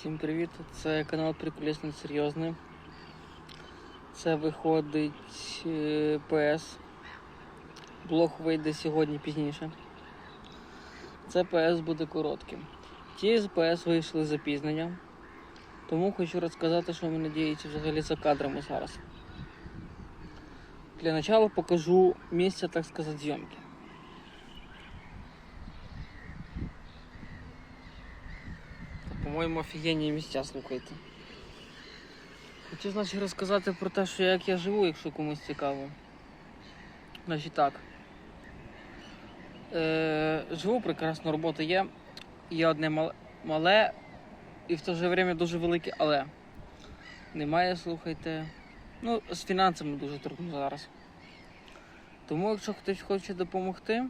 Всім привіт! Це канал Приколісно Серйозний. Це виходить е, ПС. Блог вийде сьогодні пізніше. Це ПС буде коротким. Ті з ПС вийшли запізнення. Тому хочу розказати, що мене діється взагалі за кадрами зараз. Для начала покажу місце, так сказати, зйомки. По-моєму, офігенні місця, слухайте. Хочу, значить, розказати про те, що як я живу, якщо комусь цікаво. Значить так. Е, живу прекрасно, робота є. Є одне мал- мале і в то же время дуже велике, але немає, слухайте. Ну, з фінансами дуже трудно зараз. Тому, якщо хтось хоче допомогти,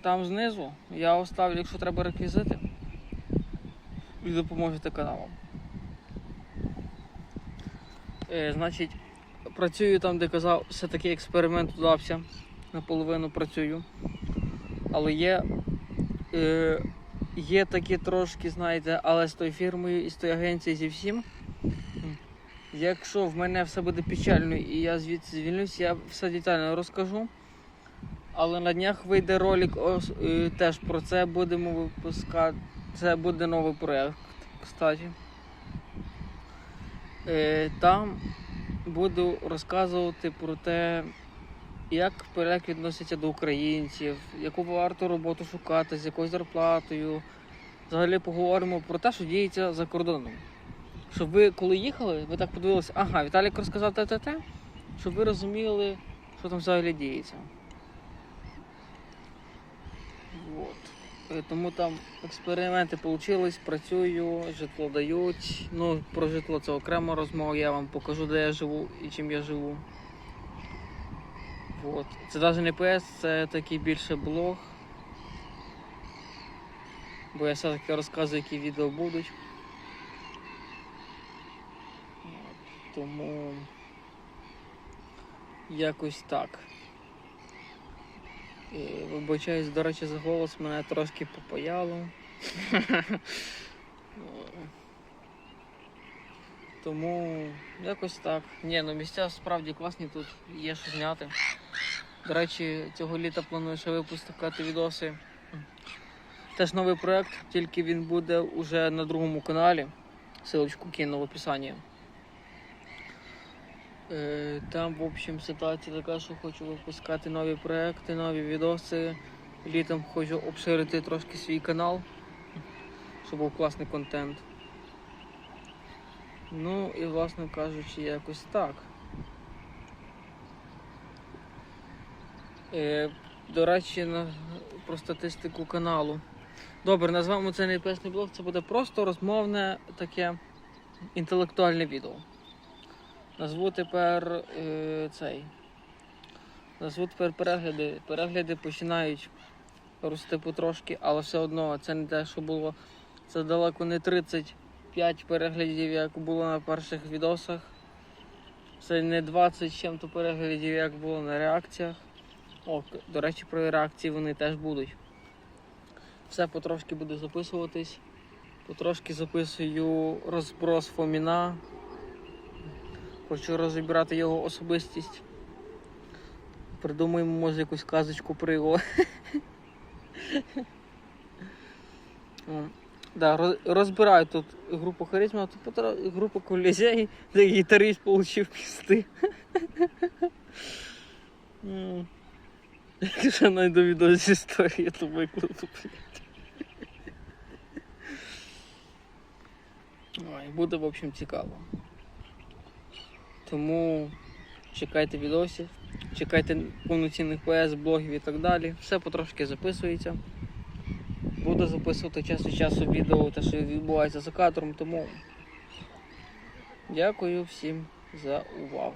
там знизу я оставлю, якщо треба реквізити і допоможете каналам. Е, значить, працюю там, де казав, все-таки експеримент вдався. Наполовину працюю. Але є, е, є такі трошки, знаєте, але з тою фірмою і з тою агенцією зі всім. Якщо в мене все буде печально і я звідси звільнюсь, я все детально розкажу. Але на днях вийде ролик ос- е, теж про це будемо випускати. Це буде новий проєкт, кстати. Е, Там буду розказувати про те, як поляки відносяться до українців, яку варто роботу шукати, з якою зарплатою. Взагалі поговоримо про те, що діється за кордоном. Щоб ви, коли їхали, ви так подивилися, ага, Віталік розказав те те те, щоб ви розуміли, що там взагалі діється. Вот. Е, Тому там експерименти вийшли, працюю, житло дають. Ну, про житло це окрема розмова, я вам покажу, де я живу і чим я живу. Вот. Це навіть не ПС, це такий більше блог. Бо я все-таки розказую, які відео будуть. Тому якось так. І, вибачаюсь, до речі, за голос мене трошки попаяло. Тому якось так. Ні, ну місця справді класні, тут є що зняти. До речі, цього літа планую ще випускати відоси. Теж новий проект, тільки він буде уже на другому каналі. Силочку кину в описанні. Е, Там, в общем, ситуація така, що хочу випускати нові проекти, нові відоси. Літом хочу обширити трошки свій канал, щоб був класний контент. Ну і, власне кажучи, якось так. Е, До речі, про статистику каналу. Добре, назвемо це не песний блог, це буде просто розмовне таке інтелектуальне відео. Назву тепер е, цей. Назву тепер перегляди. Перегляди починають рости потрошки, але все одно це не те, що було. Це далеко не 35 переглядів, як було на перших відосах. Це не 20 чим-то переглядів, як було на реакціях. О, до речі, про реакції вони теж будуть. Все потрошки буде записуватись. Потрошки записую розброс Фоміна. Хочу розібрати його особистість. Придумаємо, може, якусь казочку про його. Да, розбираю тут групу харизма, тут групу колізей, де гітарист отримав пісти. Якщо знайду відео з історії, то викладу, буде, в общем, цікаво. Тому чекайте відосів, чекайте повноцінних ПС, блогів і так далі. Все потрошки записується. Буду записувати час від часу відео, те, що відбувається за кадром, тому дякую всім за увагу.